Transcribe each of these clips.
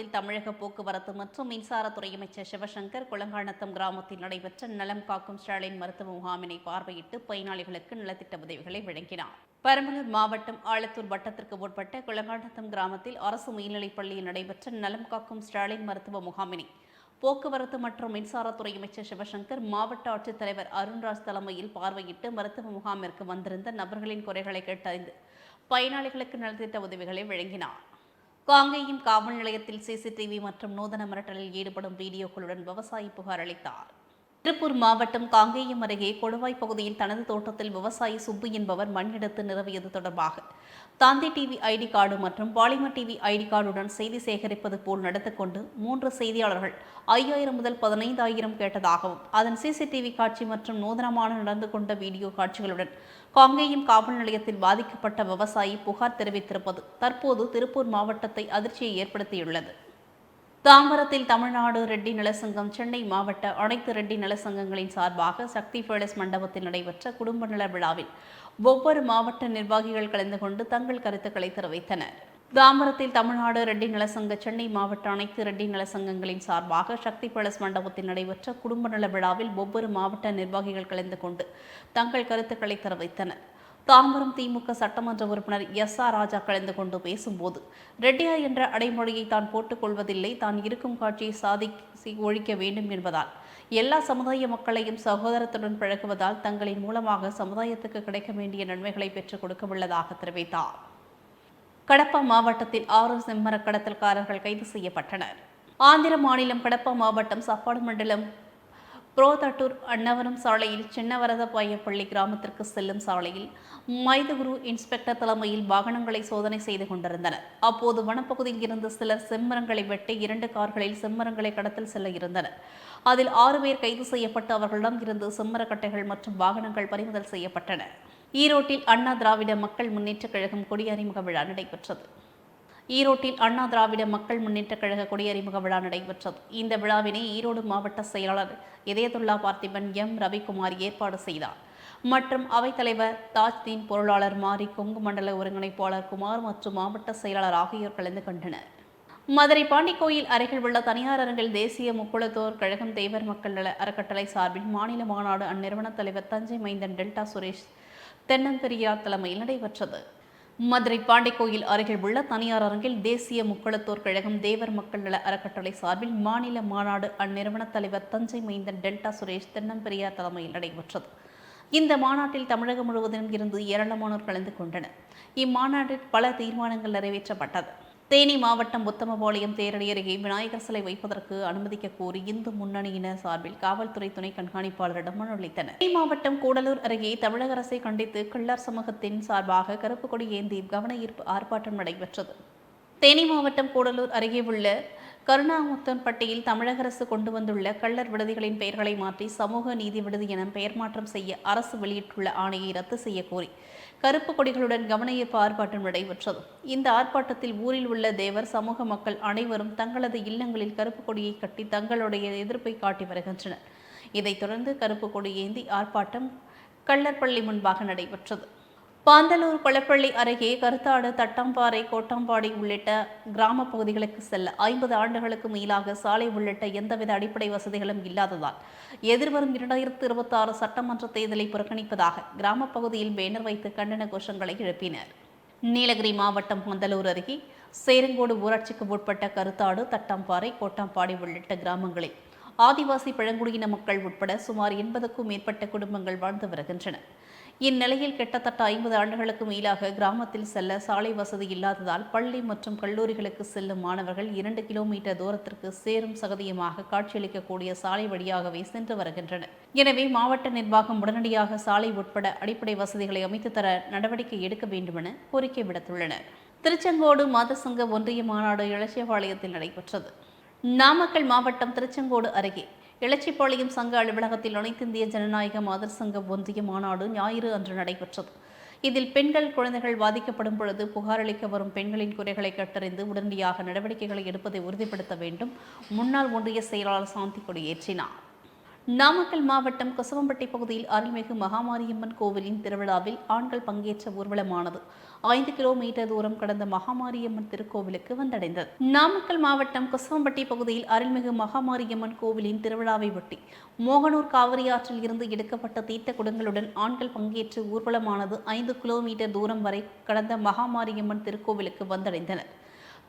செய்திகள் தமிழக போக்குவரத்து மற்றும் மின்சாரத்துறை அமைச்சர் சிவசங்கர் குளங்கானத்தம் கிராமத்தில் நடைபெற்ற நலம் காக்கும் ஸ்டாலின் மருத்துவ முகாமினை பார்வையிட்டு பயனாளிகளுக்கு நலத்திட்ட உதவிகளை வழங்கினார். பெரம்பலூர் மாவட்டம் ஆலத்தூர் வட்டத்திற்கு உட்பட்ட குளங்கானத்தம் கிராமத்தில் அரசு மேல்நிலைப் பள்ளியில் நடைபெற்ற நலம் காக்கும் ஸ்டாலின் மருத்துவ முகாமினை போக்குவரத்து மற்றும் மின்சாரத்துறை அமைச்சர் சிவசங்கர் மாவட்ட ஆட்சித்தலைவர் அருண்ராஜ் தலைமையில் பார்வையிட்டு மருத்துவ முகாமிற்கு வந்திருந்த நபர்களின் குறைகளை கேட்டறிந்து பயனாளிகளுக்கு நலத்திட்ட உதவிகளை வழங்கினார். காங்கேயம் காவல் நிலையத்தில் சிசிடிவி மற்றும் நூதன மிரட்டலில் ஈடுபடும் வீடியோக்களுடன் விவசாயி புகார் அளித்தார். திருப்பூர் மாவட்டம் காங்கேயம் அருகே கொடுவாய் பகுதியில் தனது தோட்டத்தில் விவசாயி சுப்பு என்பவர் மண்ணெடுத்து நிறுவியது தொடர்பாக தாந்தி டிவி ஐடி கார்டு மற்றும் பாலிமர் டிவி ஐடி கார்டுடன் செய்தி சேகரிப்பது போல் நடந்து கொண்டு மூன்று செய்தியாளர்கள் ஐயாயிரம் முதல் பதினைந்தாயிரம் கேட்டதாகவும் அதன் சிசிடிவி காட்சி மற்றும் நூதனமான நடந்து கொண்ட வீடியோ காட்சிகளுடன் காங்கேயம் காவல் நிலையத்தில் பாதிக்கப்பட்ட விவசாயி புகார் தெரிவித்திருப்பது தற்போது திருப்பூர் மாவட்டத்தை அதிர்ச்சியை ஏற்படுத்தியுள்ளது. தாம்பரத்தில் தமிழ்நாடு ரெட்டி நலசங்கம் சென்னை மாவட்ட அனைத்து ரெட்டி நலசங்கங்களின் சார்பாக சக்தி ஃபேலஸ் மண்டபத்தில் நடைபெற்ற குடும்ப நல விழாவில் ஒவ்வொரு மாவட்ட நிர்வாகிகள் கலந்து கொண்டு தங்கள் கருத்துக்களை தெரிவித்தனர். தாம்பரத்தில் தமிழ்நாடு ரெட்டி நலசங்க சென்னை மாவட்ட அனைத்து ரெட்டி நலசங்கங்களின் சார்பாக சக்தி பேலஸ் மண்டபத்தில் நடைபெற்ற குடும்ப நல விழாவில் ஒவ்வொரு மாவட்ட நிர்வாகிகள் கலந்து கொண்டு தங்கள் கருத்துக்களை தெரிவித்தனர். தாம்பரம் திமுக சட்டமன்ற உறுப்பினர் எஸ் ஆர் ராஜா கலந்து கொண்டு பேசும்போது ரெட்டியார் என்ற அடைமொழியை தான் போட்டுக்கொள்வதில்லை தான் இருக்கும் காட்சியை சாதிக்க ஒழிக்க வேண்டும் என்பதால் எல்லா சமுதாய மக்களையும் சகோதரத்துடன் பழகுவதால் தங்களின் மூலமாக சமுதாயத்துக்கு கிடைக்க வேண்டிய நன்மைகளை பெற்றுக் கொடுக்க உள்ளதாக தெரிவித்தார். கடப்பா மாவட்டத்தில் ஆறு செம்மர கடத்தல்காரர்கள் கைது செய்யப்பட்டனர். ஆந்திர மாநிலம் கடப்பா மாவட்டம் சப்பாடு மண்டலம் புரோதட்டூர் அன்னவரம் சாலையில் சின்னவரதபாயப்பள்ளி கிராமத்திற்கு செல்லும் சாலையில் மைதுகுரு இன்ஸ்பெக்டர் தலைமையில் வாகனங்களை சோதனை செய்து கொண்டிருந்தனர். அப்போது வனப்பகுதியில் இருந்து சிலர் செம்மரங்களை வெட்டி இரண்டு கார்களில் செம்மரங்களை கடத்தல் செல்ல இருந்தனர். அதில் ஆறு பேர் கைது செய்யப்பட்டு அவர்களிடம் இருந்து செம்மரக்கட்டைகள் மற்றும் வாகனங்கள் பறிமுதல் செய்யப்பட்டன. ஈரோட்டில் அண்ணா திராவிட மக்கள் முன்னேற்றக் கழகம் கொடியறிமுக விழா நடைபெற்றது. ஈரோட்டில் அண்ணா திராவிட மக்கள் முன்னேற்றக் கழக கொடியறிமுக விழா நடைபெற்றது. இந்த விழாவினை ஈரோடு மாவட்ட செயலாளர் இதயதுல்லா பார்த்திபன் எம். ரவிக்குமார் ஏற்பாடு செய்தார். மற்றும் அவைத்தலைவர் தாஜ்தீன் பொருளாளர் மாரி கொங்கு மண்டல ஒருங்கிணைப்பாளர் குமார் மற்றும் மாவட்ட செயலாளர் ஆகியோர் கலந்து கொண்டனர். மதுரை பாண்டிக்கோயில் அருகில் உள்ள தனியார் அரங்கில் தேசிய முக்குளத்தோர் கழகம் தேவர் மக்கள் நல அறக்கட்டளை சார்பில் மாநில மாநாடு அந்நிறுவன தலைவர் தஞ்சை மைந்தன் டெல்டா சுரேஷ் தென்னம்பெரியார் தலைமையில் நடைபெற்றது. மதுரை பாண்டிக்கோயில் அருகில் உள்ள தனியார் அரங்கில் தேசிய முக்களத்தோர் கழகம் தேவர் மக்கள் நல அறக்கட்டளை சார்பில் மாநில மாநாடு அந்நிறுவன தலைவர் தஞ்சை மைந்தன் டெல்டா சுரேஷ் தென்னம்பெரியார் தலைமையில் நடைபெற்றது. இந்த மாநாட்டில் தமிழகம் முழுவதிலும் இருந்து ஏராளமானோர் கலந்து கொண்டனர். இம்மாநாட்டில் பல தீர்மானங்கள் நிறைவேற்றப்பட்டது. தேனி மாவட்டம் உத்தமபாளையம் தேரணி அருகே விநாயகர் சிலை வைப்பதற்கு அனுமதிக்க கோரி இந்து முன்னணியினர் சார்பில் காவல்துறை துணை கண்காணிப்பாளரிடம் மனு அளித்தனர். தேனி மாவட்டம் கூடலூர் அருகே தமிழக அரசை கண்டித்து கிள்ளார் சமூகத்தின் சார்பாக கருப்பு கொடி ஏந்தி கவன ஈர்ப்பு ஆர்ப்பாட்டம் நடைபெற்றது. தேனி மாவட்டம் கூடலூர் அருகே உள்ள கருணாமுத்தன்பட்டியில் தமிழக அரசு கொண்டு வந்துள்ள கள்ளர் விடுதிகளின் பெயர்களை மாற்றி சமூக நீதி விடுதி என பெயர் மாற்றம் செய்ய அரசு வெளியிட்டுள்ள ஆணையை ரத்து செய்ய கோரி கருப்பு கொடிகளுடன் கவன ஆர்ப்பாட்டம் நடைபெற்றது. இந்த ஆர்ப்பாட்டத்தில் ஊரில் உள்ள தேவர் சமூக மக்கள் அனைவரும் தங்களது இல்லங்களில் கருப்பு கொடியை கட்டி தங்களுடைய எதிர்ப்பை காட்டி வருகின்றனர். இதைத் தொடர்ந்து கருப்பு கொடி ஏந்தி ஆர்ப்பாட்டம் கள்ளர்பள்ளி முன்பாக நடைபெற்றது. பாந்தலூர் கொளப்பள்ளி அருகே கருத்தாடு தட்டாம்பாறை கோட்டாம்பாடி உள்ளிட்ட கிராம பகுதிகளுக்கு செல்ல ஐம்பது ஆண்டுகளுக்கு மேலாக சாலை உள்ளிட்ட எந்தவித அடிப்படை வசதிகளும் இல்லாததால் எதிர்வரும் இரண்டாயிரத்து இருபத்தி ஆறு சட்டமன்ற தேர்தலை புறக்கணிப்பதாக கிராம பகுதியில் பேனர் வைத்து கண்டன கோஷங்களை எழுப்பினர். நீலகிரி மாவட்டம் பந்தலூர் அருகே சேரங்கோடு ஊராட்சிக்கு உட்பட்ட கருத்தாடு தட்டாம்பாறை கோட்டாம்பாடி உள்ளிட்ட கிராமங்களில் ஆதிவாசி பழங்குடியின மக்கள் உட்பட சுமார் எண்பதுக்கும் மேற்பட்ட குடும்பங்கள் வாழ்ந்து வருகின்றன இந்நிலையில் கிட்டத்தட்ட ஐம்பது ஆண்டுகளுக்கு மேலாக கிராமத்தில் செல்ல சாலை வசதி இல்லாததால் பள்ளி மற்றும் கல்லூரிகளுக்கு செல்லும் மாணவர்கள் இரண்டு கிலோமீட்டர் தூரத்திற்கு சேரும் சகதியமாக காட்சியளிக்கக்கூடிய சாலை வழியாகவே சென்று வருகின்றனர். எனவே மாவட்ட நிர்வாகம் உடனடியாக சாலை உட்பட அடிப்படை வசதிகளை அமைத்து தர நடவடிக்கை எடுக்க வேண்டுமென கோரிக்கை விடுத்துள்ளனர். திருச்செங்கோடு மாதசங்க ஒன்றிய மாநாடு இளச்சியபாளையத்தில் நடைபெற்றது. நாமக்கல் மாவட்டம் திருச்செங்கோடு அருகே இளச்சிப்பாளையம் சங்க அலுவலகத்தில் அனைத்திந்திய ஜனநாயக மாதர் சங்க ஒன்றிய மாநாடு ஞாயிறு அன்று நடைபெற்றது. இதில் பெண்கள் குழந்தைகள் பாதிக்கப்படும் பொழுது புகாரளிக்க வரும் பெண்களின் குறைகளை கட்டறிந்து உடனடியாக நடவடிக்கைகளை எடுப்பதை உறுதிப்படுத்த வேண்டும். முன்னாள் ஒன்றிய செயலாளர் சாந்தி கொடி ஏற்றினார். நாமக்கல் மாவட்டம் கொசவம்பட்டி பகுதியில் அருள்மிகு மகாமாரியம்மன் கோவிலின் திருவிழாவில் ஆண்கள் பங்கேற்ற ஊர்வலமானது ஐந்து கிலோமீட்டர் தூரம் கடந்த மகாமாரியம்மன் திருக்கோவிலுக்கு வந்தடைந்தது. நாமக்கல் மாவட்டம் கொசவம்பட்டி பகுதியில் அருள்மிகு மகாமாரியம்மன் கோவிலின் திருவிழாவை ஒட்டி மோகனூர் காவிரி ஆற்றில் இருந்து எடுக்கப்பட்ட தீர்த்த குடங்களுடன் ஆண்கள் பங்கேற்ற ஊர்வலமானது ஐந்து கிலோமீட்டர் தூரம் வரை கடந்த மகாமாரியம்மன் திருக்கோவிலுக்கு வந்தடைந்தனர்.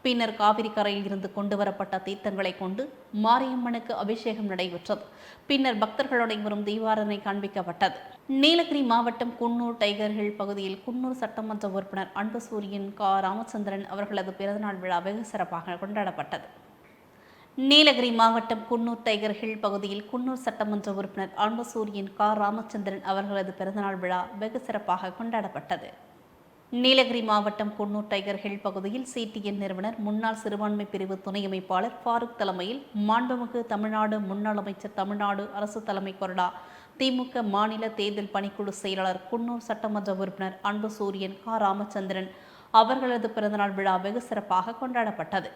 பின்னர் காவிரி கரையில் இருந்து கொண்டு வரப்பட்ட தீர்த்தங்களை கொண்டு மாரியம்மனுக்கு அபிஷேகம் நடைபெற்றது. பின்னர் பக்தர்களுடன் வரும் தீபாரணை காண்பிக்கப்பட்டது. நீலகிரி மாவட்டம் குன்னூர் டைகர் ஹில் பகுதியில் குன்னூர் சட்டமன்ற உறுப்பினர் அன்புசூரியன் கா. ராமச்சந்திரன் அவர்களது பிறந்தநாள் விழா வெகு சிறப்பாக கொண்டாடப்பட்டது. நீலகிரி மாவட்டம் குன்னூர் டைகர் ஹில் பகுதியில் குன்னூர் சட்டமன்ற உறுப்பினர் அன்புசூரியன் கா. ராமச்சந்திரன் அவர்களது பிறந்தநாள் விழா வெகு சிறப்பாக கொண்டாடப்பட்டது. நீலகிரி மாவட்டம் குன்னூர் டைகர் ஹில் பகுதியில் சிடிஎன் நிறுவனர் முன்னாள் சிறுபான்மை பிரிவு துணை அமைப்பாளர் ஃபாரூக் தலைமையில் மாண்புமிகு தமிழ்நாடு முன்னாள் அமைச்சர் தமிழ்நாடு அரசு தலைமை கொறடா திமுக மாநில தேர்தல் பணிக்குழு செயலாளர் குன்னூர் சட்டமன்ற உறுப்பினர் அன்பு சூரியன் கா. ராமச்சந்திரன் அவர்களது பிறந்தநாள் விழா வெகு சிறப்பாக கொண்டாடப்பட்டது.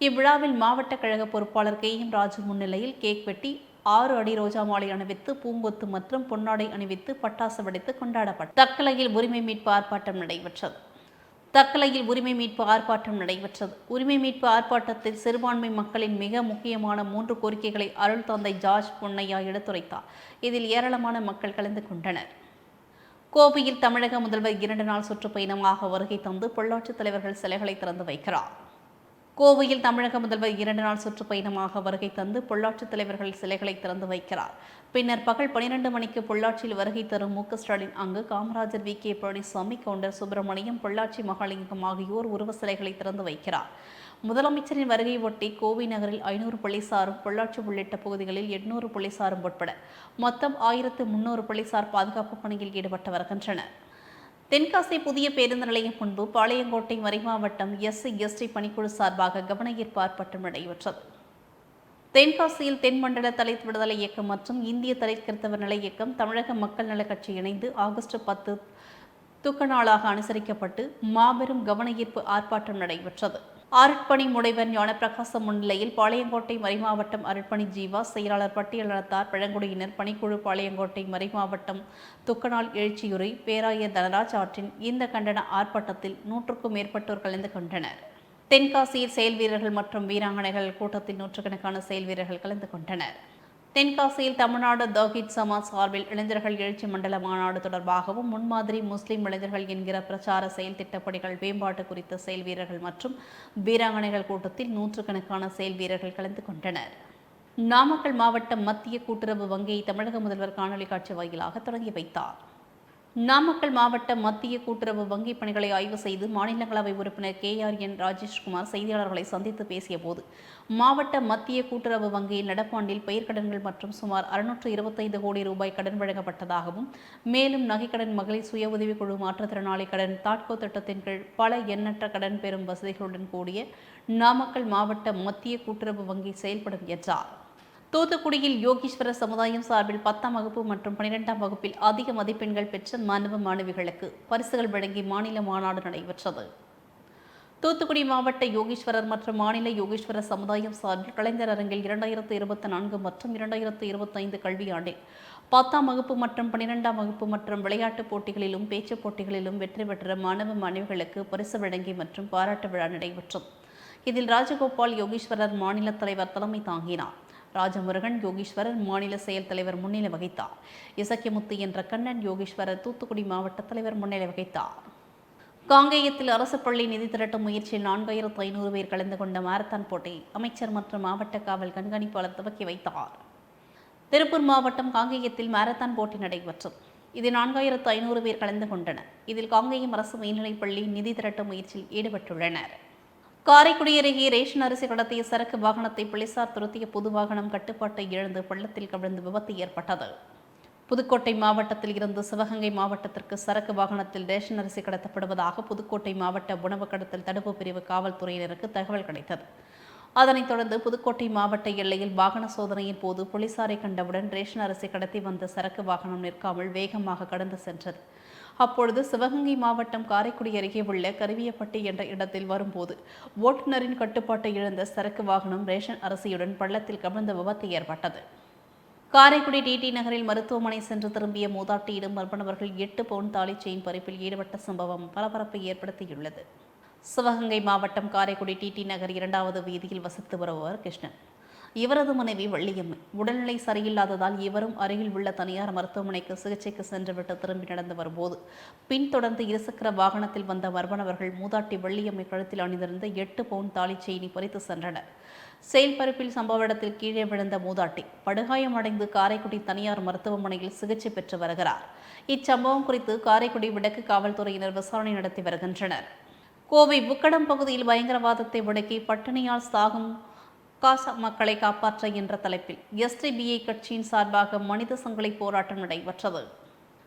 இவ்விழாவில் மாவட்ட கழக பொறுப்பாளர் கே. எம் ராஜு முன்னிலையில் கேக் வெட்டி ஆறு அடி ரோஜா மாலை அணிவித்து பூங்கொத்து மற்றும் பொன்னாடை அணிவித்து பட்டாசு வெடித்து கொண்டாடப்பட்டது. தக்கலையில் உரிமை மீட்பு ஆர்ப்பாட்டம் நடைபெற்றது. தக்கலையில் உரிமை மீட்பு ஆர்ப்பாட்டம் நடைபெற்றது. உரிமை மீட்பு ஆர்ப்பாட்டத்தில் சிறுபான்மை மக்களின் மிக முக்கியமான மூன்று கோரிக்கைகளை அருள் தந்தை ஜார்ஜ் பொன்னையா எடுத்துரைத்தார். இதில் ஏராளமான மக்கள் கலந்து கொண்டனர். கோவையில் தமிழக முதல்வர் இரண்டு நாள் சுற்றுப்பயணமாக வருகை தந்து பொள்ளாட்சி தலைவர்கள் சிலைகளை திறந்து வைக்கிறார். கோவையில் தமிழக முதல்வர் இரண்டு நாள் சுற்றுப்பயணமாக வருகை தந்து பொள்ளாச்சி தலைவர்கள் சிலைகளை திறந்து வைக்கிறார். பின்னர் பகல் பனிரெண்டு மணிக்கு பொள்ளாச்சியில் வருகை தரும் மு ஸ்டாலின் அங்கு காமராஜர் வி. கே. பழனிசாமி கவுண்டர் சுப்பிரமணியம் பொள்ளாச்சி மகாலிங்கம் ஆகியோர் உருவ சிலைகளை திறந்து வைக்கிறார். முதலமைச்சரின் வருகை ஒட்டி கோவை நகரில் ஐநூறு போலீசாரும் பொள்ளாச்சி உள்ளிட்ட பகுதிகளில் எண்ணூறு போலீசாரும் உட்பட மொத்தம் ஆயிரத்து முன்னூறு போலீசார் பாதுகாப்பு பணியில் ஈடுபட்டு வருகின்றனர். தென்காசி புதிய பேருந்து நிலையம் முன்பு பாளையங்கோட்டை மறைமாவட்டம் எஸ்சி எஸ்டி பணிக்குழு சார்பாக கவனஈர்ப்பு ஆர்ப்பாட்டம் நடைபெற்றது. தென்காசியில் தென்மண்டல தலித் விடுதலை இயக்கம் மற்றும் இந்திய தலித் கிறித்தவர் நிலை இயக்கம் தமிழக மக்கள் நல கட்சி இணைந்து ஆகஸ்ட் பத்து துக்க நாளாக அனுசரிக்கப்பட்டு மாபெரும் கவனஈர்ப்பு ஆர்ப்பாட்டம் நடைபெற்றது. அருட்பணி முனைவர் ஞானப்பிரகாசம் முன்னிலையில் பாளையங்கோட்டை மறைமாவட்டம் அருட்பணி ஜீவா செயலாளர் பட்டியலத்தார் பழங்குடியினர் பணிக்குழு பாளையங்கோட்டை மறைமாவட்டம் துக்கநாள் எழுச்சியுரை பேராயர் தனராஜ் ஆற்றின் இந்த கண்டன ஆர்ப்பாட்டத்தில் நூற்றுக்கும் மேற்பட்டோர் கலந்து கொண்டனர். தென்காசியில் செயல் வீரர்கள் மற்றும் வீராங்கனைகள் கூட்டத்தில் நூற்றுக்கணக்கான செயல் வீரர்கள் கலந்து கொண்டனர். தென்காசியில் தமிழ்நாடு தௌஹித் சமாஜ் சார்பில் இளைஞர்கள் எழுச்சி மண்டல மாநாடு தொடர்பாகவும் முன்மாதிரி முஸ்லிம் இளைஞர்கள் என்கிற பிரச்சார செயல் திட்டப்பணிகள் மேம்பாட்டு குறித்த செயல் வீரர்கள் மற்றும் வீராங்கனைகள் கூட்டத்தில் நூற்றுக்கணக்கான செயல் வீரர்கள் கலந்து கொண்டனர். நாமக்கல் மாவட்டம் மத்திய கூட்டுறவு வங்கியை தமிழக முதல்வர் காணொலி காட்சி வாயிலாக தொடங்கி வைத்தார். நாமக்கல் மாவட்ட மத்திய கூட்டுறவு வங்கி பணிகளை ஆய்வு செய்து மாநிலங்களவை உறுப்பினர் கே ஆர் என் ராஜேஷ்குமார் செய்தியாளர்களை சந்தித்து பேசிய போது மாவட்ட மத்திய கூட்டுறவு வங்கியில் நடப்பாண்டில் பயிர்க்கடன்கள் மற்றும் சுமார் அறுநூற்று இருபத்தைந்து கோடி ரூபாய் கடன் வழங்கப்பட்டதாகவும் மேலும் நகைக்கடன் மகளிர் சுய உதவிக்குழு மாற்றுத்திறனாளி கடன் தாட்கோ திட்டத்தின் கீழ் பல எண்ணற்ற கடன் பெறும் வசதிகளுடன் கூடிய நாமக்கல் மாவட்ட மத்திய கூட்டுறவு வங்கி செயல்படும் என்றார். தூத்துக்குடியில் யோகீஸ்வர சமுதாயம் சார்பில் பத்தாம் வகுப்பு மற்றும் பனிரெண்டாம் வகுப்பில் அதிக மதிப்பெண்கள் பெற்ற மாணவ மாணவிகளுக்கு பரிசுகள் வழங்கி மாநில மாநாடு நடைபெற்றது. தூத்துக்குடி மாவட்ட யோகீஸ்வரர் மற்றும் மாநில யோகீஸ்வர சமுதாயம் சார்பில் கலைஞர் அரங்கில் இரண்டாயிரத்து இருபத்தி நான்கு மற்றும் இரண்டாயிரத்து இருபத்தைந்து கல்வியாண்டில் பத்தாம் வகுப்பு மற்றும் பனிரெண்டாம் வகுப்பு மற்றும் விளையாட்டுப் போட்டிகளிலும் பேச்சுப் போட்டிகளிலும் வெற்றி பெற்ற மாணவ மாணவிகளுக்கு பரிசு வழங்கி மற்றும் பாராட்டு விழா நடைபெற்றது. இதில் ராஜகோபால் யோகீஸ்வரர் மாநில தலைவர் தலைமை தாங்கினார். ராஜமுருகன் யோகீஸ்வரர் மாநில செயல் தலைவர் முன்னிலை வகித்தார். இசக்கியமுத்து என்ற கண்ணன் யோகீஸ்வரர் தூத்துக்குடி மாவட்ட தலைவர் முன்னிலை வகித்தார். காங்கேயத்தில் அரசு பள்ளி நிதி திரட்டும் முயற்சியில் நான்காயிரத்து ஐநூறு பேர் கலந்து கொண்ட மாரத்தான் போட்டி அமைச்சர் மற்றும் மாவட்ட காவல் கண்காணிப்பாளர் துவக்கி வைத்தார். திருப்பூர் மாவட்டம் காங்கேயத்தில் மாரத்தான் போட்டி நடைபெற்றது. இதில் நான்காயிரத்து ஐநூறு பேர் கலந்து கொண்டனர். இதில் காங்கேயம் அரசு மேல்நிலைப்பள்ளி நிதி திரட்டும் முயற்சியில் ஈடுபட்டுள்ளனர். காரைக்குடி அருகே ரேஷன் அரிசி கடத்திய சரக்கு வாகனத்தை போலீசார் துரத்திய புது வாகனம் கட்டுப்பாட்டை இழந்து பள்ளத்தில் கவிழ்ந்து விபத்து ஏற்பட்டது. புதுக்கோட்டை மாவட்டத்தில் இருந்து சிவகங்கை மாவட்டத்திற்கு சரக்கு வாகனத்தில் ரேஷன் அரிசி கடத்தப்படுவதாக புதுக்கோட்டை மாவட்ட உணவு கடத்தல் தடுப்பு பிரிவு காவல்துறையினருக்கு தகவல் கிடைத்தது. அதனைத் தொடர்ந்து புதுக்கோட்டை மாவட்ட எல்லையில் வாகன சோதனையின் போது போலீசாரை கண்டவுடன் ரேஷன் அரிசி கடத்தி வந்த சரக்கு வாகனம் நிற்காமல் வேகமாக கடந்து சென்றது. அப்பொழுது சிவகங்கை மாவட்டம் காரைக்குடி அருகே உள்ள கருவியப்பட்டி என்ற இடத்தில் வரும்போது ஓட்டுநரின் கட்டுப்பாட்டை இழந்த சரக்கு வாகனம் ரேஷன் அரிசியுடன் பள்ளத்தில் கவிழ்ந்த விபத்து ஏற்பட்டது. காரைக்குடி டிடி நகரில் மருத்துவமனை சென்று திரும்பிய மூதாட்டியிடம் மர்மணவர்கள் எட்டு பவுன் தாலி செயின் பறிப்பில் ஈடுபட்ட சம்பவம் பரபரப்பை ஏற்படுத்தியுள்ளது. சிவகங்கை மாவட்டம் காரைக்குடி டிடி நகர் இரண்டாவது வீதியில் வசித்து வருபவர் கிருஷ்ணன். இவரது மனைவி வள்ளியம்மை உடல்நிலை சரியில்லாததால் இவரும் அருகில் உள்ள தனியார் மருத்துவமனைக்கு சிகிச்சைக்கு சென்றுவிட்டு திரும்பி நடந்து வரும்போது பின்தொடர்ந்து இருசக்கர வாகனத்தில் வந்த மர்மணவர்கள் மூதாட்டி வள்ளியம்மை கழுத்தில் அணிந்திருந்த எட்டு பவுன் தாலி செயினி பறித்து சென்றனர். செயல்பரப்பில் சம்பவ இடத்தில் கீழே விழுந்த மூதாட்டி படுகாயமடைந்து காரைக்குடி தனியார் மருத்துவமனையில் சிகிச்சை பெற்று வருகிறார். இச்சம்பவம் குறித்து காரைக்குடி விடக்கு காவல்துறையினர் விசாரணை நடத்தி வருகின்றனர். கோவை புக்கடம் பகுதியில் பயங்கரவாதத்தை முடக்கி பட்டினியால் சாகும் காசா மக்களை காப்பாற்ற என்ற தலைப்பில் எஸ்டிபிஐ கட்சியின் சார்பாக மனித சங்கிலி போராட்டம் நடைபெற்றது.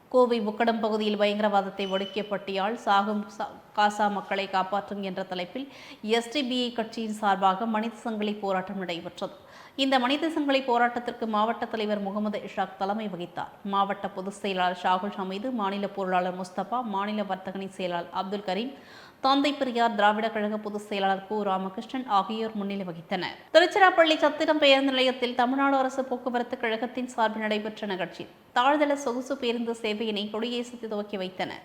கோவை உக்கடம் பகுதியில் பயங்கரவாதத்தை ஒடுக்கிய பட்டியால் சாகும் சா- காசா மக்களை காப்பாற்றும் என்ற தலைப்பில் எஸ்டிபிஐ கட்சியின் சார்பாக மனித சங்கிலி போராட்டம் நடைபெற்றது. இந்த மனித சங்கிலி போராட்டத்திற்கு மாவட்ட தலைவர் முகமது இஷாக் தலைமை வகித்தார். மாவட்ட பொதுச் செயலாளர் ஷாகுல் ஹமீது மாநில பொருளாளர் முஸ்தபா மாநில வர்த்தகணி செயலாளர் அப்துல் கரீம் தந்தை பெரியார் திராவிட கழக பொதுச் செயலாளர் கு. ராமகிருஷ்ணன் ஆகியோர் முன்னிலை வகித்தனர். திருச்சிராப்பள்ளி சத்திரம் பேருந்து நிலையத்தில் தமிழ்நாடு அரசு போக்குவரத்து கழகத்தின் சார்பில் நடைபெற்ற நிகழ்ச்சி தாழ்தள சொகுசு பேருந்து சேவையினை கொடியேசத்து துவக்கி வைத்தனர்.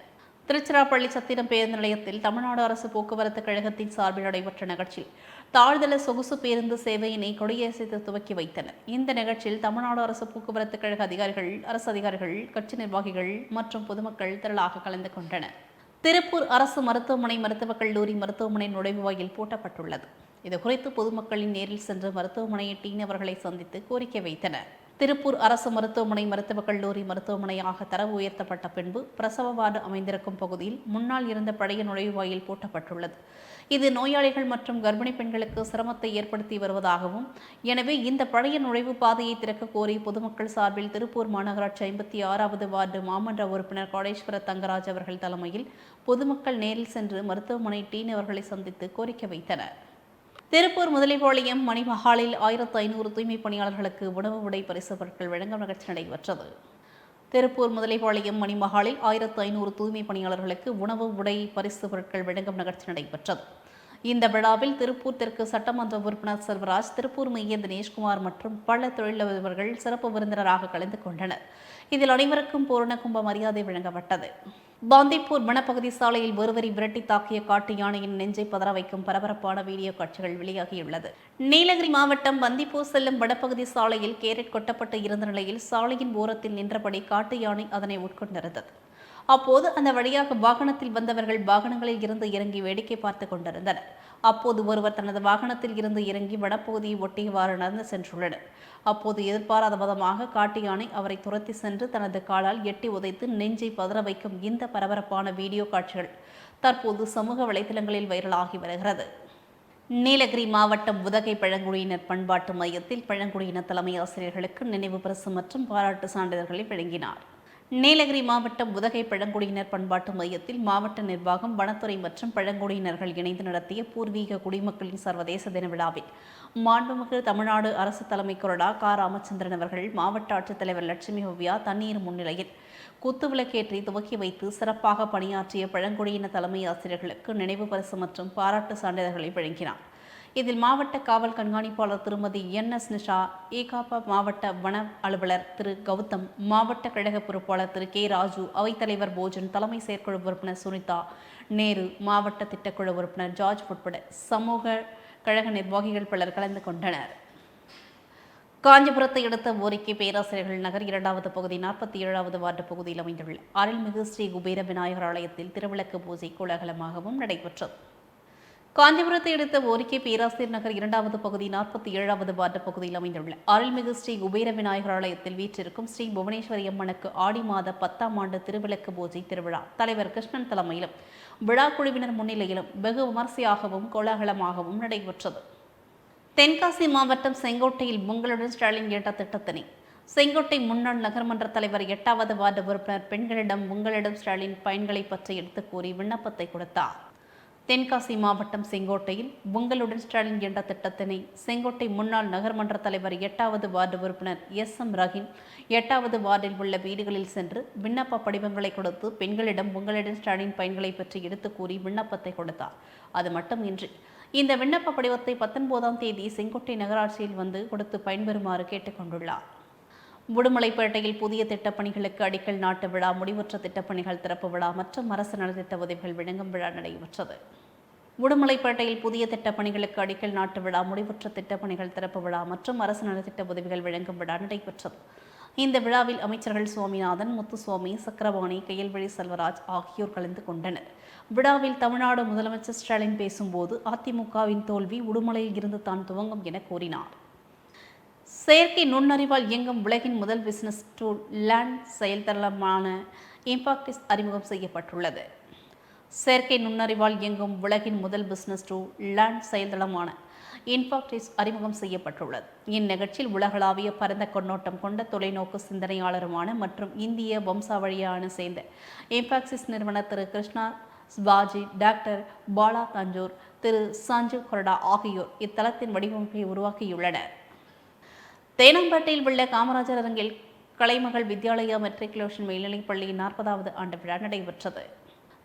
திருச்சிராப்பள்ளி சத்திரம் பேருந்து நிலையத்தில் தமிழ்நாடு அரசு போக்குவரத்து கழகத்தின் சார்பில் நடைபெற்ற நிகழ்ச்சியில் தாழ்தள சொகுசு பேருந்து சேவையினை கொடியசைத்து துவக்கி வைத்தனர். இந்த நிகழ்ச்சியில் தமிழ்நாடு அரசு போக்குவரத்து கழக அதிகாரிகள் அரசு அதிகாரிகள் கட்சி நிர்வாகிகள் மற்றும் பொதுமக்கள் திரளாக கலந்து கொண்டனர். திருப்பூர் அரசு மருத்துவமனை மருத்துவக் கல்லூரி மருத்துவமனை நுழைவு வாயில் பூட்டப்பட்டுள்ளது. இதுகுறித்து பொதுமக்களின் நேரில் சென்று மருத்துவமனையை டீன் அவர்களை சந்தித்து கோரிக்கை வைத்தனர். திருப்பூர் அரசு மருத்துவமனை மருத்துவக் கல்லூரி மருத்துவமனையாக தரவு உயர்த்தப்பட்ட பின்பு பிரசவ வார்டு அமைந்திருக்கும் பகுதியில் முன்னால் இருந்த பழைய நுழைவாயில் பூட்டப்பட்டுள்ளது. இது நோயாளிகள் மற்றும் கர்ப்பிணி பெண்களுக்கு சிரமத்தை ஏற்படுத்தி வருவதாகவும் எனவே இந்த பழைய நுழைவு பாதையை திறக்க கோரி பொதுமக்கள் சார்பில் திருப்பூர் மாநகராட்சி ஐம்பத்தி ஆறாவது வார்டு மாமன்ற உறுப்பினர் கோடேஸ்வர தங்கராஜ் அவர்கள் தலைமையில் பொதுமக்கள் நேரில் சென்று மருத்துவமனை டீன் அவர்களை சந்தித்து கோரிக்கை வைத்தனர். திருப்பூர் முதலிபாளையம் மணிமஹாலில் ஆயிரத்து ஐநூறு தூய்மை பணியாளர்களுக்கு உணவு உடை பரிசு பொருட்கள் வழங்கும் நிகழ்ச்சி நடைபெற்றது. திருப்பூர் முதலிபாளையம் மணிமஹாலில் ஆயிரத்து ஐநூறு தூய்மை பணியாளர்களுக்கு உணவு உடை பரிசு பொருட்கள் வழங்கும் நிகழ்ச்சி நடைபெற்றது. இந்த விழாவில் திருப்பூர் தெற்கு சட்டமன்ற உறுப்பினர் செல்வராஜ் திருப்பூர் மைய தினேஷ்குமார் மற்றும் பல தொழிலதிபர்கள் சிறப்பு விருந்தினராக கலந்து கொண்டனர். இதில் அனைவருக்கும் பூரண கும்ப மரியாதை வழங்கப்பட்டது. பாந்திப்பூர் வனப்பகுதி சாலையில் ஒருவரை விரட்டி தாக்கிய காட்டு யானையின் நெஞ்சை பதற வைக்கும் பரபரப்பான வீடியோ காட்சிகள் வெளியாகியுள்ளது. நீலகிரி மாவட்டம் பந்திப்பூர் செல்லும் வனப்பகுதி சாலையில் கேரட் கொட்டப்பட்டு இருந்த நிலையில் சாலையின் ஓரத்தில் நின்றபடி காட்டு யானை அதனை உட்கொண்டிருந்தது. அப்போது அந்த வழியாக வாகனத்தில் வந்தவர்கள் வாகனங்களில் இருந்து இறங்கி வேடிக்கை பார்த்து கொண்டிருந்தனர். அப்போது ஒருவர் தனது வாகனத்தில் இருந்து இறங்கி வடப்பகுதியை ஒட்டியவாறு நடந்து சென்றுள்ளனர். அப்போது எதிர்பாராத விதமாக காட்டு யானை அவரை துரத்தி சென்று தனது காலால் எட்டி உதைத்து நெஞ்சை பதற வைக்கும் இந்த பரபரப்பான வீடியோ காட்சிகள் தற்போது சமூக வலைதளங்களில் வைரலாகி வருகிறது. நீலகிரி மாவட்டம் உதகை பழங்குடியினர் பண்பாட்டு மையத்தில் பழங்குடியின தலைமை ஆசிரியர்களுக்கு நினைவு பரிசு மற்றும் பாராட்டு சான்றிதழ்களை வழங்கினார். நீலகிரி மாவட்டம் உதகை பழங்குடியினர் பண்பாட்டு மையத்தில் மாவட்ட நிர்வாகம் வனத்துறை மற்றும் பழங்குடியினர்கள் இணைந்து நடத்திய பூர்வீக குடிமக்களின் சர்வதேச தின விழாவில் மாண்புமிகு தமிழ்நாடு அரசு தலைமை கொறடா கா. ராமச்சந்திரன் அவர்கள் மாவட்ட ஆட்சித்தலைவர் லட்சுமி ஓவியா தண்ணீர் முன்னிலையில் குத்துவிளக்கேற்றி துவக்கி வைத்து சிறப்பாக பணியாற்றிய பழங்குடியின தலைமை ஆசிரியர்களுக்கு நினைவு பரிசு மற்றும் பாராட்டு சான்றிதழ்களை வழங்கினார். இதில் மாவட்ட காவல் கண்காணிப்பாளர் திருமதி என் எஸ் நிஷா ஏகாபா மாவட்ட வன அலுவலர் திரு கௌதம் மாவட்ட கழக பொறுப்பாளர் திரு கே ராஜு அவைத்தலைவர் போஜன் தலைமை செயற்குழு உறுப்பினர் சுனிதா நேரு மாவட்ட திட்டக்குழு உறுப்பினர் ஜார்ஜ் உட்பட சமூக கழக நிர்வாகிகள் பலர் கலந்து கொண்டனர். காஞ்சிபுரத்தை அடுத்த ஓரிக்கை பேராசிரியர்கள் நகர் இரண்டாவது பகுதி நாற்பத்தி ஏழாவது வார்டு பகுதியில் அமைந்துள்ள அருள்மிகு ஸ்ரீ குபேர விநாயகர் ஆலயத்தில் திருவிளக்கு பூஜை கோலாகலமாகவும் நடைபெற்றது. காஞ்சிபுரத்தை அடுத்த ஓரிக்கை பேராசிரியர் நகர் இரண்டாவது பகுதி நாற்பத்தி ஏழாவது வார்டு பகுதியில் அமைந்துள்ள அருள்மிகு ஸ்ரீ குபேர விநாயகர் ஆலயத்தில் வீற்றிருக்கும் ஸ்ரீ புவனேஸ்வரி அம்மனுக்கு ஆடி மாத பத்தாம் ஆண்டு திருவிளக்கு பூஜை திருவிழா. தலைவர் கிருஷ்ணன் தலைமையிலும் விழா குழுவினர் முன்னிலையிலும் வெகு விமர்சையாகவும் கோலாகலமாகவும் நடைபெற்றது. தென்காசி மாவட்டம் செங்கோட்டையில் உங்களுடன் ஸ்டாலின் கேட்ட திட்டத்தினை செங்கோட்டை முன்னாள் நகர்மன்ற தலைவர் எட்டாவது வார்டு உறுப்பினர் பெண்களிடம் உங்களிடம் ஸ்டாலின் பயன்களை பற்றி எடுத்துக் கூறி விண்ணப்பத்தை கொடுத்தார். தென்காசி மாவட்டம் செங்கோட்டையில் உங்களுடன் ஸ்டாலின் என்ற திட்டத்தினை செங்கோட்டை முன்னாள் நகர்மன்ற தலைவர் எட்டாவது வார்டு உறுப்பினர் எஸ் எம் ரஹீம் எட்டாவது வார்டில் உள்ள வீடுகளில் சென்று விண்ணப்ப படிவங்களை கொடுத்து பெண்களிடம் உங்களுடன் ஸ்டாலின் பயன்களை பற்றி எடுத்துக் கூறி விண்ணப்பத்தை கொடுத்தார். அது மட்டுமின்றி இந்த விண்ணப்ப படிவத்தை பத்தொன்பதாம் தேதி செங்கோட்டை நகராட்சியில் வந்து கொடுத்து பயன்பெறுமாறு கேட்டுக்கொண்டுள்ளார் உடுமலைப்பேட்டையில் புதிய திட்டப்பணிகளுக்கு அடிக்கல் நாட்டு விழா முடிவுற்ற திட்டப்பணிகள் திறப்பு விழா மற்றும் அரசு நலத்திட்ட உதவிகள் வழங்கும் விழா நடைபெற்றது. உடுமலைப்பேட்டையில் புதிய திட்டப்பணிகளுக்கு அடிக்கல் நாட்டு விழா முடிவுற்ற திட்டப்பணிகள் திறப்பு விழா மற்றும் அரசு நலத்திட்ட உதவிகள் வழங்கும் விழா நடைபெற்றது. இந்த விழாவில் அமைச்சர்கள் சுவாமிநாதன் முத்துசுவாமி சக்கரபாணி கையல்வழி செல்வராஜ் ஆகியோர் கலந்து கொண்டனர். விழாவில் தமிழ்நாடு முதலமைச்சர் ஸ்டாலின் பேசும்போது அதிமுகவின் தோல்வி உடுமலையில் இருந்து தான் துவங்கும் என கூறினார். செயற்கை நுண்ணறிவால் இயங்கும் உலகின் முதல் பிஸ்னஸ் டூல் லேண்ட் செயல்தளமான இம்பாக்டிஸ் அறிமுகம் செய்யப்பட்டுள்ளது. செயற்கை நுண்ணறிவால் இயங்கும் உலகின் முதல் பிஸ்னஸ் டூல் லேண்ட் செயல்தளமான இன்பாக்டிஸ் அறிமுகம் செய்யப்பட்டுள்ளது. இந்நிகழ்ச்சியில் உலகளாவிய பரந்த கண்ணோட்டம் கொண்ட தொலைநோக்கு சிந்தனையாளருமான மற்றும் இந்திய வம்சாவழியான சேர்ந்த இம்பாக்சிஸ் நிறுவன திரு கிருஷ்ணா ஸ்பாஜி டாக்டர் பாலா தஞ்சூர் திரு சஞ்சீவ் கொரடா ஆகியோர் இத்தலத்தின் வடிவமைப்பை உருவாக்கியுள்ளனர். தேனாம்பேட்டையில் உள்ள காமராஜர் அரங்கில் கலைமகள் வித்யாலயா மெட்ரிகுலேஷன் மேல்நிலைப் பள்ளியின் நாற்பதாவது ஆண்டு விழா நடைபெற்றது.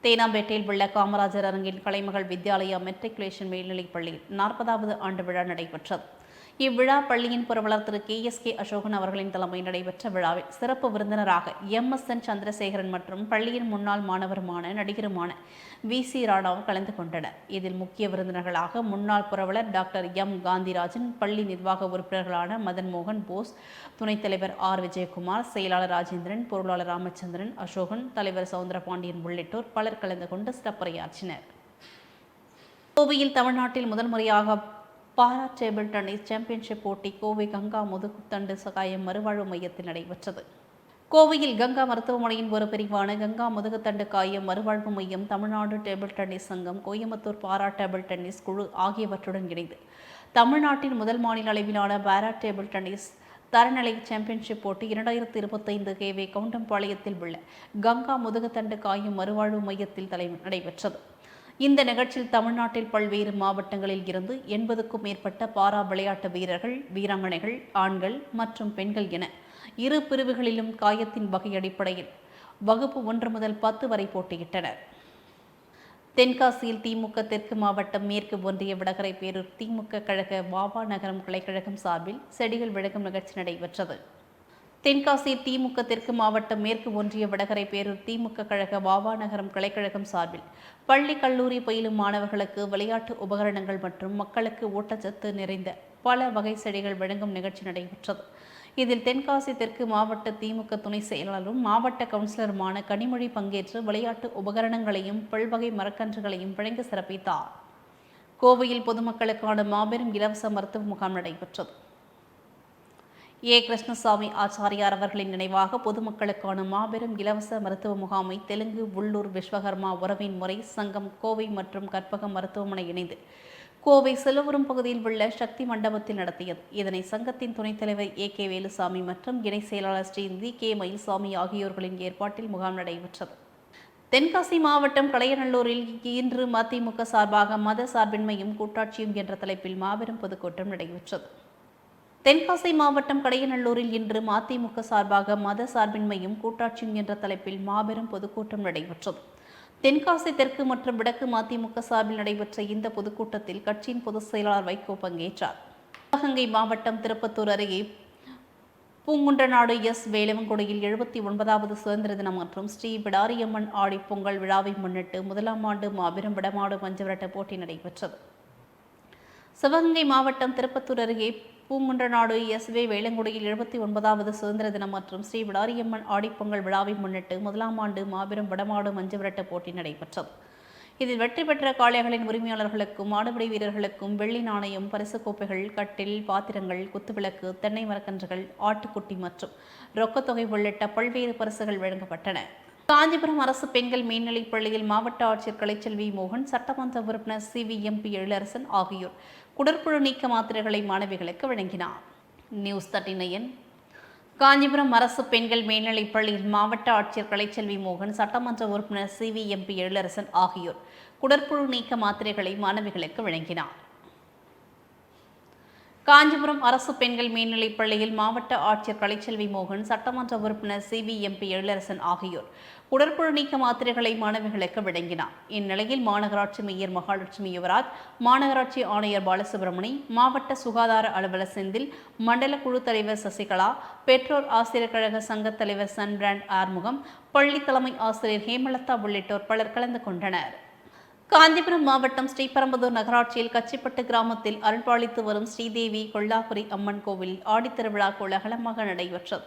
தேனாம்பேட்டையில் உள்ள காமராஜர் அரங்கின் கலைமகள் வித்யாலயா மெட்ரிகுலேஷன் மேல்நிலைப் பள்ளியில் நாற்பதாவது ஆண்டு விழா நடைபெற்றது. இவ்விழா பள்ளியின் புரவலர் Thiru K S K Asokan அவர்களின் தலைமையில் நடைபெற்ற விழாவில் சிறப்பு விருந்தினராக எம் எஸ் என் சந்திரசேகரன் மற்றும் பள்ளியின் முன்னாள் மாணவருமான நடிகருமான வி சி ராணாவும் கலந்து கொண்டனர். இதில் முக்கிய விருந்தினர்களாக முன்னாள் புரவலர் டாக்டர் எம் காந்திராஜன் பள்ளி நிர்வாக உறுப்பினர்களான மதன் மோகன் போஸ் துணைத் தலைவர் ஆர் விஜயகுமார் செயலாளர் ராஜேந்திரன் பொருளாளர் ராமச்சந்திரன் அசோகன் தலைவர் சவுந்தரபாண்டியன் உள்ளிட்டோர் பலர் கலந்து கொண்டு சிறப்புரையாற்றினர். கோவையில் தமிழ்நாட்டில் முதன்முறையாக பாரா டேபிள் டென்னிஸ் சாம்பியன்ஷிப் போட்டி கோவை கங்கா முதுகுத்தண்டு சகாயம் மறுவாழ்வு மையத்தில் நடைபெற்றது. கோவையில் கங்கா மருத்துவமனையின் ஒரு பிரிவான கங்கா முதுகுத்தண்டு காயம் மறுவாழ்வு மையம் தமிழ்நாடு டேபிள் டென்னிஸ் சங்கம் கோயம்புத்தூர் பாரா டேபிள் டென்னிஸ் குழு ஆகியவற்றுடன் இணைந்து. தமிழ்நாட்டின் முதல் மாநில அளவிலான பாரா டேபிள் டென்னிஸ் தரநிலை சாம்பியன்ஷிப் போட்டி இரண்டாயிரத்தி இருபத்தைந்து கேவே கவுண்டம்பாளையத்தில் உள்ள கங்கா முதுகுத்தண்டு காயம் மறுவாழ்வு மையத்தில் தலை நடைபெற்றது. இந்த நிகழ்ச்சியில் தமிழ்நாட்டில் பல்வேறு மாவட்டங்களில் இருந்து எண்பதுக்கும் மேற்பட்ட பாரா விளையாட்டு வீரர்கள் வீராங்கனைகள் ஆண்கள் மற்றும் பெண்கள் என இரு பிரிவுகளிலும் காயத்தின் வகை அடிப்படையில் வகுப்பு ஒன்று முதல் பத்து வரை போட்டியிட்டனர். தென்காசியில் திமுக தெற்கு மாவட்டம் மேற்கு ஒன்றிய வடகரை பேரூர் திமுக கழக வாவா நகரம் கலைக்கழகம் சார்பில் செடிகள் விளக்கும் நிகழ்ச்சி நடைபெற்றது. தென்காசி திமுக தெற்கு மாவட்டம் மேற்கு ஒன்றிய வடகரை பேரூர் திமுக கழக வாவா நகரம் கலைக்கழகம் சார்பில் பள்ளி கல்லூரி பயிலும் மாணவர்களுக்கு விளையாட்டு உபகரணங்கள் மற்றும் மக்களுக்கு ஊட்டச்சத்து நிறைந்த பல வகை செடிகள் வழங்கும் நிகழ்ச்சி நடைபெற்றது. இதில் தென்காசி தெற்கு மாவட்ட திமுக துணை செயலாளரும் மாவட்ட கவுன்சிலருமான கனிமொழி பங்கேற்று விளையாட்டு உபகரணங்களையும் பல்வகை மரக்கன்றுகளையும் வழங்கி சிறப்பித்தார். கோவையில் பொதுமக்களுக்கான மாபெரும் இலவச மருத்துவ முகாம் நடைபெற்றது. ஏ. கிருஷ்ணசாமி ஆச்சாரியார் அவர்களின் நினைவாக பொதுமக்களுக்கான மாபெரும் இலவச மருத்துவ முகாமை தெலுங்கு உள்ளூர் விஸ்வகர்மா உறவின் முறை சங்கம் கோவை மற்றும் கற்பகம் மருத்துவமனை இணைந்து கோவை செலுவரும் பகுதியில் உள்ள சக்தி மண்டபத்தில் நடத்தியது. இதனை சங்கத்தின் துணைத் தலைவர் ஏ. கே. வேலுசாமி மற்றும் இணை செயலாளர் ஸ்ரீ வி. கே. மயில்சாமி ஆகியோர்களின் ஏற்பாட்டில் முகாம் நடைபெற்றது. தென்காசி மாவட்டம் கலையநல்லூரில் இன்று மதிமுக சார்பாக மத சார்பின்மையும் கூட்டாட்சியும் என்ற தலைப்பில் மாபெரும் பொதுக்கூட்டம் நடைபெற்றது. தென்காசி மாவட்டம் கடையநல்லூரில் இன்று மதிமுக சார்பாக மத சார்பின்மையும் கூட்டாட்சியும் என்ற தலைப்பில் மாபெரும் பொதுக்கூட்டம் நடைபெற்றது. தென்காசி தெற்கு மற்றும் வடக்கு மதிமுக சார்பில் நடைபெற்ற இந்த பொதுக்கூட்டத்தில் கட்சியின் பொதுச் செயலாளர் வைகோ பங்கேற்றார். சிவகங்கை மாவட்டம் திருப்பத்தூர் அருகே பூங்குன்றநாடு எஸ் வேலவங்குடியில் எழுபத்தி ஒன்பதாவது சுதந்திர தினம் மற்றும் ஸ்ரீ விடாரியம்மன் ஆடி பொங்கல் விழாவை முன்னிட்டு முதலாம் ஆண்டு மாபெரும் விடமாடு மஞ்சவிரட்ட போட்டி நடைபெற்றது. சிவகங்கை மாவட்டம் திருப்பத்தூர் அருகே பூங்குன்றநாடு எஸ் வே வேளங்குடியில் எழுபத்தி ஒன்பதாவது சுதந்திர தினம் மற்றும் ஸ்ரீ விடாரியம்மன் ஆடிப்பொங்கல் விழாவை முன்னிட்டு முதலாம் ஆண்டு மாபெரும் வடமாடு மஞ்சவிரட்ட போட்டி நடைபெற்றது. இதில் வெற்றி பெற்ற காளைகளின் உரிமையாளர்களுக்கும் மாடுபிடி வீரர்களுக்கும் வெள்ளி நாணயம் பரிசு கோப்பைகள் கட்டில் பாத்திரங்கள் குத்துவிளக்கு தென்னை மரக்கன்றுகள் ஆட்டுக்குட்டி மற்றும் ரொக்கத்தொகை உள்ளிட்ட பல்வேறு பரிசுகள் வழங்கப்பட்டன. காஞ்சிபுரம் அரசு பெண்கள் மேல்நிலைப் பள்ளியில் மாவட்ட ஆட்சியர் கலைச்செல்வி மோகன் சட்டமன்ற உறுப்பினர் சி வி எம்பி எழிலரசன் ஆகியோர் குடற்புழு நீக்க மாத்திரைகளை மாணவிகளுக்கு வழங்கினார். நியூஸ் தட்டினையன் காஞ்சிபுரம் அரசு பெண்கள் மேல்நிலைப் பள்ளியில் மாவட்ட ஆட்சியர் கலைச்செல்வி மோகன் சட்டமன்ற உறுப்பினர் சி வி எம்பி எழிலரசன் ஆகியோர் குடற்புழு நீக்க மாத்திரைகளை மாணவிகளுக்கு வழங்கினார். காஞ்சிபுரம் அரசு பெண்கள் மேல்நிலைப் பள்ளியில் மாவட்ட ஆட்சியர் கலைச்செல்வி மோகன் சட்டமன்ற உறுப்பினர் சி வி எம்பி எழிலரசன் ஆகியோர் குடற்புழு நீக்க மாத்திரைகளை மாணவிகளுக்கு வழங்கினார். இந்நிலையில் மாநகராட்சி மேயர் மகாலட்சுமி யுவராஜ் மாநகராட்சி ஆணையர் பாலசுப்ரமணி மாவட்ட சுகாதார அலுவலர் செந்தில் மண்டல குழு தலைவர் சசிகலா பெற்றோர் ஆசிரியர் கழக சங்கத் தலைவர் சன்பிராண்ட் ஆர்முகம் பள்ளி தலைமை ஆசிரியர் ஹேமலதா உள்ளிட்டோர் பலர் கலந்து கொண்டனர். காஞ்சிபுரம் மாவட்டம் ஸ்ரீபெரும்புதூர் நகராட்சியில் கச்சிப்பட்டு கிராமத்தில் அருள்பாளித்து வரும் ஸ்ரீதேவி கொல்லாபுரி அம்மன் கோவில் ஆடித்திருவிழா கோலகலமாக நடைபெற்றது.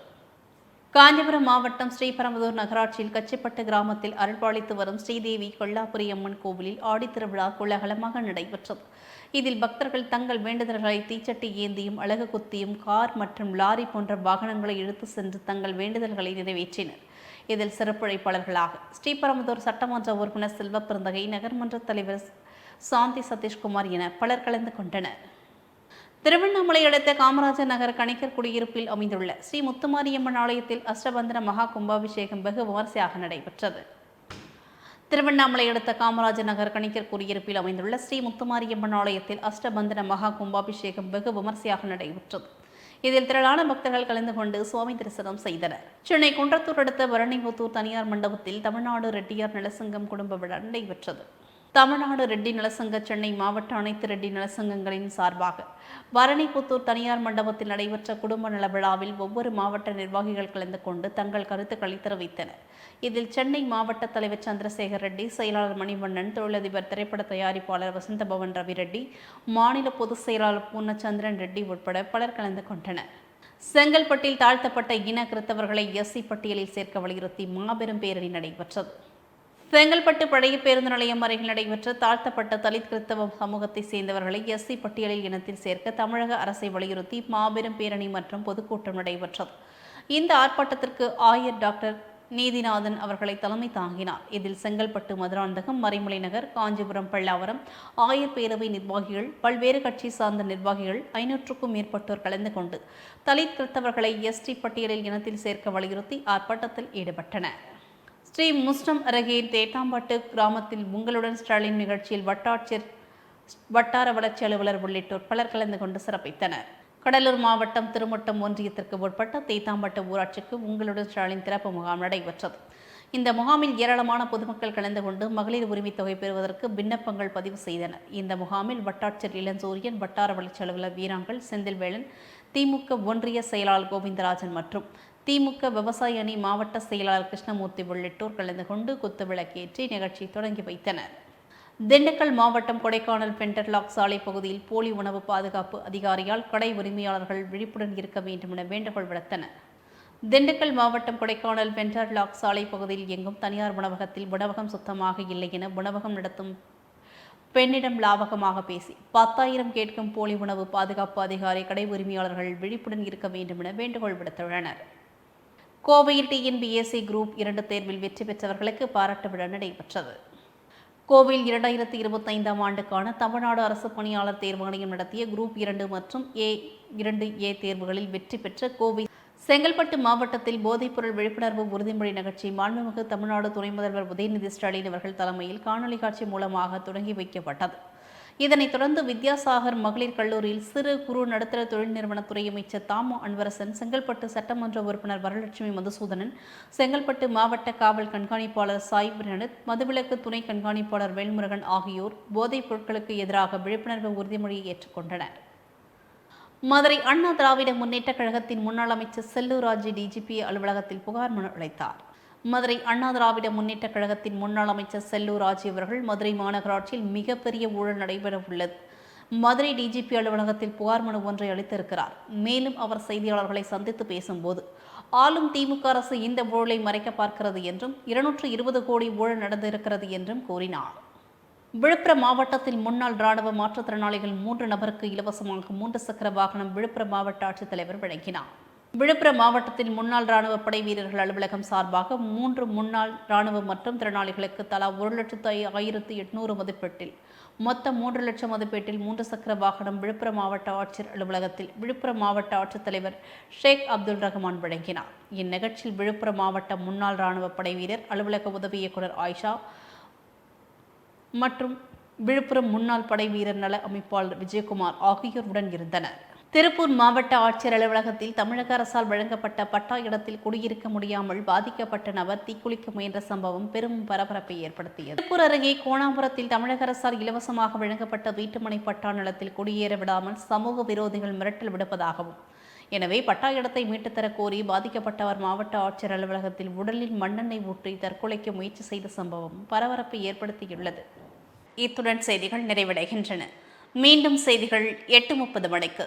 காஞ்சிபுரம் மாவட்டம் ஸ்ரீபெரும்புதூர் நகராட்சியில் கச்சிப்பட்டு கிராமத்தில் அருள்பாலித்து வரும் ஸ்ரீதேவி கொல்லாபுரி அம்மன் கோவிலில் ஆடித்திருவிழா கோலாகலமாக நடைபெற்றது. இதில் பக்தர்கள் தங்கள் வேண்டுதல்களை தீச்சட்டி ஏந்தியும் அழகு குத்தியும் கார் மற்றும் லாரி போன்ற வாகனங்களை இழுத்து சென்று தங்கள் வேண்டுதல்களை நிறைவேற்றினர். இதில் சிறப்புழைப்பாளர்களாக ஸ்ரீபெரும்புதூர் சட்டமன்ற உறுப்பினர் செல்வப்பிறந்தகை நகர்மன்ற தலைவர் சாந்தி சதீஷ்குமார் என பலர் கலந்து கொண்டனர். திருவண்ணாமலை அடுத்த காமராஜர் நகர் கணிக்கர் குடியிருப்பில் அமைந்துள்ள ஸ்ரீ முத்துமாரியம்மன் ஆலயத்தில் அஷ்டபந்தன மகா கும்பாபிஷேகம் வெகு விமரிசையாக நடைபெற்றது. திருவண்ணாமலை அடுத்த காமராஜர் நகர் கணிக்கர் குடியிருப்பில் அமைந்துள்ள ஸ்ரீ முத்துமாரியம்மன் ஆலயத்தில் அஷ்டபந்தன மகா கும்பாபிஷேகம் வெகு விமரிசையாக நடைபெற்றது. இதில் திரளான பக்தர்கள் கலந்து கொண்டு சுவாமி தரிசனம் செய்தனர். சென்னை குன்றத்தூர் அடுத்த பரணிபுத்தூர் தனியார் மண்டபத்தில் தமிழ்நாடு ரெட்டியார் நலசங்கம் குடும்ப விழா நடைபெற்றது. தமிழ்நாடு ரெட்டி நலசங்க சென்னை மாவட்ட அனைத்து ரெட்டி நலசங்கங்களின் சார்பாக பரணிபுத்தூர் தனியார் மண்டபத்தில் நடைபெற்ற குடும்ப நல விழாவில் ஒவ்வொரு மாவட்ட நிர்வாகிகள் கலந்து கொண்டு தங்கள் கருத்துக்களை தெரிவித்தனர். இதில் சென்னை மாவட்ட தலைவர் சந்திரசேகர் ரெட்டி செயலாளர் மணிவண்ணன் தொழிலதிபர் திரைப்பட தயாரிப்பாளர் வசந்தபவன் ரவி ரெட்டி மாநில பொதுச் செயலாளர் பூர்ணச்சந்திரன் ரெட்டி உட்பட பலர் கலந்து கொண்டனர். செங்கல்பட்டில் தாழ்த்தப்பட்ட இன கிறித்தவர்களை எஸ்சி பட்டியலில் சேர்க்க வலியுறுத்தி மாபெரும் பேரணி நடைபெற்றது. செங்கல்பட்டு பழைய பேருந்து நிலையம் அருகில் நடைபெற்ற தாழ்த்தப்பட்ட தலித் கிறித்தவ சமூகத்தை சேர்ந்தவர்களை எஸ்சி பட்டியலில் இனத்தில் சேர்க்க தமிழக அரசை வலியுறுத்தி மாபெரும் பேரணி மற்றும் பொதுக்கூட்டம் நடைபெற்றது. இந்த ஆர்ப்பாட்டத்திற்கு ஆயர் டாக்டர் நீதிநாதன் அவர்களை தலைமை தாங்கினார். இதில் செங்கல்பட்டு மதுராந்தகம் மறைமலை நகர் காஞ்சிபுரம் பல்லாவரம் ஆயர் பேரவை நிர்வாகிகள் பல்வேறு கட்சி சார்ந்த நிர்வாகிகள் ஐநூற்றுக்கும் மேற்பட்டோர் கலந்து கொண்டு தலித் கிறித்தவர்களை எஸ்டி பட்டியலில் இனத்தில் சேர்க்க வலியுறுத்தி ஆர்ப்பாட்டத்தில் ஈடுபட்டனர். ஸ்ரீ முஸ்டம் அருகே தேட்டாம்பட்டு கிராமத்தில் உங்களுடன் ஸ்டாலின் நிகழ்ச்சியில் வட்டாட்சியர் வட்டார வளர்ச்சி அலுவலர் உள்ளிட்டோர் பலர் கலந்து கொண்டு சிறப்பித்தனர். கடலூர் மாவட்டம் திருமட்டம் ஒன்றியத்திற்கு உட்பட்ட தேத்தாம்பட்டு ஊராட்சிக்கு உங்களுடன் ஸ்டாலின் திறப்பு முகாம் நடைபெற்றது. இந்த முகாமில் ஏராளமான பொதுமக்கள் கலந்து கொண்டு மகளிர் உரிமை தொகை பெறுவதற்கு விண்ணப்பங்கள் பதிவு செய்தனர். இந்த முகாமில் வட்டாட்சியர் இளஞ்சூரியன் வட்டார வளர்ச்சி அலுவலர் வீராங்கல் செந்தில்வேலன் திமுக ஒன்றிய செயலாளர் கோவிந்தராஜன் மற்றும் திமுக விவசாய அணி மாவட்ட செயலாளர் கிருஷ்ணமூர்த்தி உள்ளிட்டோர் கலந்து கொண்டு குத்துவிளக்கேற்றி நிகழ்ச்சி தொடங்கி வைத்தனர். திண்டுக்கல் மாவட்டம் கொடைக்கானல் பென்டர்லாக் சாலை பகுதியில் போலி உணவு பாதுகாப்பு அதிகாரியால் கடை உரிமையாளர்கள் விழிப்புடன் இருக்க வேண்டும் என வேண்டுகோள் விடுத்தனர். திண்டுக்கல் மாவட்டம் கொடைக்கானல் பென்டர்லாக் சாலை பகுதியில் எங்கும் தனியார் உணவகத்தில் உணவகம் சுத்தமாக இல்லை என உணவகம் நடத்தும் பெண்ணிடம் லாபகமாக பேசி பத்தாயிரம் கேட்கும் போலி உணவு பாதுகாப்பு அதிகாரி கடை உரிமையாளர்கள் விழிப்புடன் இருக்க வேண்டும் என வேண்டுகோள் விடுத்துள்ளனர். கோவையில் டிஎன்பிஎஸ்சி குரூப் இரண்டு தேர்வில் வெற்றி பெற்றவர்களுக்கு பாராட்டு விழா நடைபெற்றது. கோவையில் இரண்டாயிரத்தி இருபத்தைந்தாம் ஆண்டுக்கான தமிழ்நாடு அரசு பணியாளர் தேர்வாணையம் நடத்திய குரூப் இரண்டு மற்றும் ஏ இரண்டு ஏ தேர்வுகளில் வெற்றி பெற்ற கோவை செங்கல்பட்டு மாவட்டத்தில் போதைப்பொருள் விழிப்புணர்வு உறுதிமொழி நிகழ்ச்சி மாண்புமிகு தமிழ்நாடு துணை முதல்வர் உதயநிதி ஸ்டாலின் அவர்கள் தலைமையில் காணொலி காட்சி மூலமாக தொடங்கி வைக்கப்பட்டது. இதனைத் தொடர்ந்து வித்யாசாகர் மகளிர் கல்லூரியில் சிறு குறு நடுத்தர தொழில் நிறுவனத்துறை அமைச்சர் தாமு அன்வரசன் செங்கல்பட்டு சட்டமன்ற உறுப்பினர் வரலட்சுமி மதுசூதனன் செங்கல்பட்டு மாவட்ட காவல் கண்காணிப்பாளர் சாய் பிரணத் மதுவிலக்கு துணை கண்காணிப்பாளர் வேல்முருகன் ஆகியோர் போதைப் பொருட்களுக்கு எதிராக விழிப்புணர்வு உறுதிமொழியை ஏற்றுக்கொண்டனர். மதுரை அண்ணா திராவிட முன்னேற்ற கழகத்தின் முன்னாள் அமைச்சர் செல்லூர் டிஜிபி அலுவலகத்தில் புகார் மனு அளித்தார். மதுரை அண்ணா திராவிட முன்னேற்ற கழகத்தின் முன்னாள் அமைச்சர் செல்லூர் ராஜு அவர்கள் மதுரை மாநகராட்சியில் மிகப்பெரிய ஊழல் நடைபெற உள்ளது மதுரை டிஜிபி அலுவலகத்தில் புகார் மனு ஒன்றை அளித்திருக்கிறார். மேலும் அவர் செய்தியாளர்களை சந்தித்து பேசும்போது ஆளும் திமுக அரசு இந்த ஊழலை மறைக்க பார்க்கிறது என்றும் இருநூற்று இருபது கோடி ஊழல் நடந்திருக்கிறது என்றும் கூறினார். விழுப்புரம் மாவட்டத்தில் முன்னாள் ராணுவ மாற்றுத்திறனாளிகள் மூன்று நபருக்கு இலவசமாக மூன்று சக்கர வாகனம் விழுப்புரம் மாவட்ட ஆட்சித்தலைவர் வழங்கினார். விழுப்புரம் மாவட்டத்தில் முன்னாள் ராணுவ படை வீரர்கள் அலுவலகம் சார்பாக மூன்று முன்னாள் ராணுவ மற்றும் திறனாளிகளுக்கு தலா ஒரு லட்சத்து ஆயிரத்து எட்நூறு மதிப்பீட்டில் மொத்தம் மூன்று லட்சம் மதிப்பீட்டில் மூன்று சக்கர வாகனம் விழுப்புரம் மாவட்ட ஆட்சியர் அலுவலகத்தில் விழுப்புரம் மாவட்ட ஆட்சித்தலைவர் ஷேக் அப்துல் ரஹ்மான் வழங்கினார். இந்நிகழ்ச்சியில் விழுப்புரம் மாவட்ட முன்னாள் ராணுவ படை வீரர் அலுவலக உதவி இயக்குநர் ஆயிஷா மற்றும் விழுப்புரம் முன்னாள் படை வீரர் நல அமைப்பாளர் விஜயகுமார் ஆகியோருடன் இருந்தனர். திருப்பூர் மாவட்ட ஆட்சியர் அலுவலகத்தில் தமிழக அரசால் வழங்கப்பட்ட பட்டா இடத்தில் குடியிருக்க முடியாமல் பாதிக்கப்பட்ட நபர் தீக்குளிக்க முயன்ற சம்பவம் பெரும் பரபரப்பை ஏற்படுத்தியது. திருப்பூர் அருகே கோணாபுரத்தில் தமிழக அரசால் இலவசமாக வழங்கப்பட்ட வீட்டுமனை பட்டா நிலத்தில் குடியேற விடாமல் சமூக விரோதிகள் மிரட்டல் விடுப்பதாகவும் எனவே பட்டா இடத்தை மீட்டுத்தரக் கோரி பாதிக்கப்பட்டவர் மாவட்ட ஆட்சியர் அலுவலகத்தில் உடலில் மண்ணெண்ணெய் ஊற்றி தற்கொலைக்கு முயற்சி செய்த சம்பவம் பரபரப்பை ஏற்படுத்தியுள்ளது. இத்துடன் செய்திகள் நிறைவடைகின்றன. மீண்டும் செய்திகள் எட்டு முப்பது மணிக்கு.